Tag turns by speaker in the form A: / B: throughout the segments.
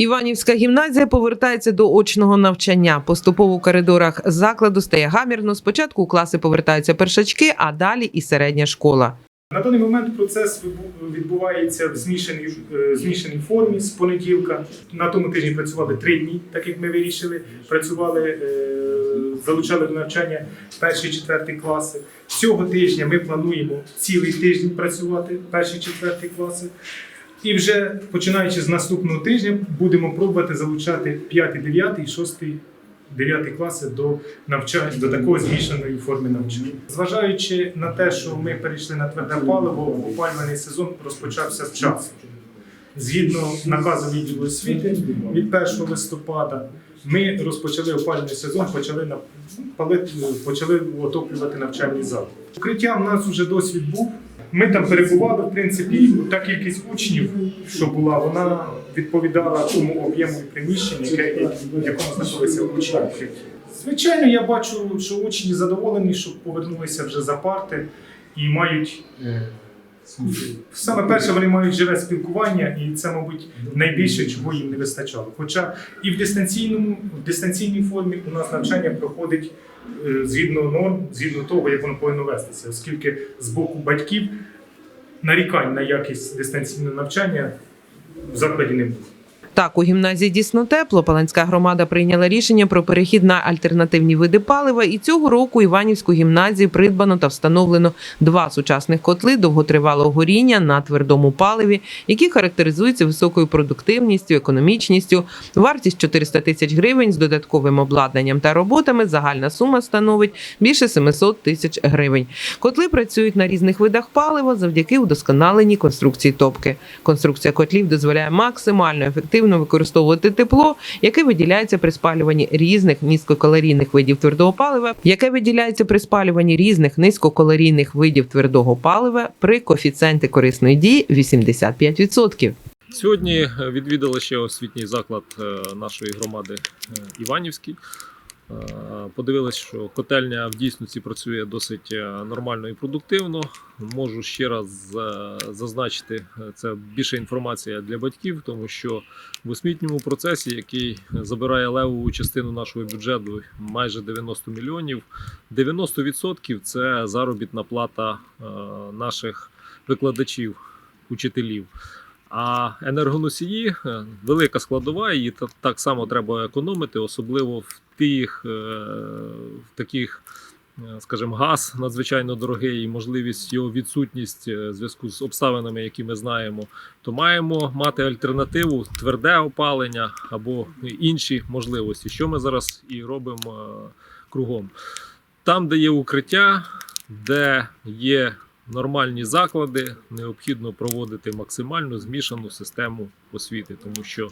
A: Іванівська гімназія повертається до очного навчання. Поступово в коридорах закладу стає гамірно. Спочатку у класи повертаються першачки, а далі і середня школа.
B: На даний момент процес відбувається в змішаній, е, змішаній формі з понеділка. На тому тижні працювали три дні, так як ми вирішили. Працювали, е, залучали до навчання перші четверті класи. Цього тижня ми плануємо цілий тиждень працювати перші четверті класи. І вже починаючи з наступного тижня будемо пробувати залучати 5, 9, 6, 9 класи до навчання до такої змішаної форми навчання. Зважаючи на те, що ми перейшли на тверде паливо, опалювальний сезон розпочався вчасно. Згідно наказу відділу освіти від 1 листопада ми розпочали опалювальний сезон, почали на почали отоплювати навчальні заклади. Укриття в нас вже досвід був. Ми там перебували, в принципі, та кількість учнів, що була, вона відповідала тому об'єму приміщення, яке в якому знаходилися учні. Звичайно, я бачу, що учні задоволені, що повернулися вже за парти і мають Саме перше, вони мають живе спілкування, і це, мабуть, найбільше, чого їм не вистачало. Хоча і в дистанційному, в дистанційній формі у нас навчання проходить е, згідно норм, згідно того, як воно повинно вестися, оскільки з боку батьків нарікань на якість дистанційного навчання в закладі не було.
A: Так, у гімназії дійсно тепло. Паланська громада прийняла рішення про перехід на альтернативні види палива. І цього року Іванівську гімназію придбано та встановлено два сучасних котли довготривалого горіння на твердому паливі, які характеризуються високою продуктивністю, економічністю. Вартість 400 тисяч гривень з додатковим обладнанням та роботами. Загальна сума становить більше 700 тисяч гривень. Котли працюють на різних видах палива завдяки удосконаленій конструкції топки. Конструкція котлів дозволяє максимально ефективно використовувати тепло, яке виділяється при спалюванні різних низькокалорійних видів твердого палива, яке виділяється при спалюванні різних низькокалорійних видів твердого палива при коефіцієнті корисної дії 85%.
C: Сьогодні е, відвідали ще освітній заклад е, нашої громади е, Іванівський. Е, Подивились, що котельня в дійсності працює досить е, нормально і продуктивно. Можу ще раз е, зазначити, це більше інформація для батьків, тому що в освітньому процесі, який забирає левову частину нашого бюджету, майже 90 мільйонів, 90% це заробітна плата наших викладачів, учителів. А енергоносії е, велика складова, та- так само треба економити, особливо в тих е, в таких, е, скажімо, газ надзвичайно дорогий, і можливість його відсутність в зв'язку з обставинами, які ми знаємо, то маємо мати альтернативу тверде опалення або інші можливості, що ми зараз і робимо кругом. Там, де є укриття, де є нормальні заклади, необхідно проводити максимально змішану систему освіти, тому що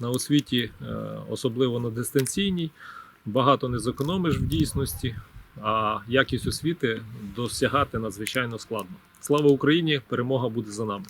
C: на освіті, е, особливо на дистанційній, багато не зекономиш в дійсності, а якість освіти досягати надзвичайно складно. Слава Україні! Перемога буде за нами.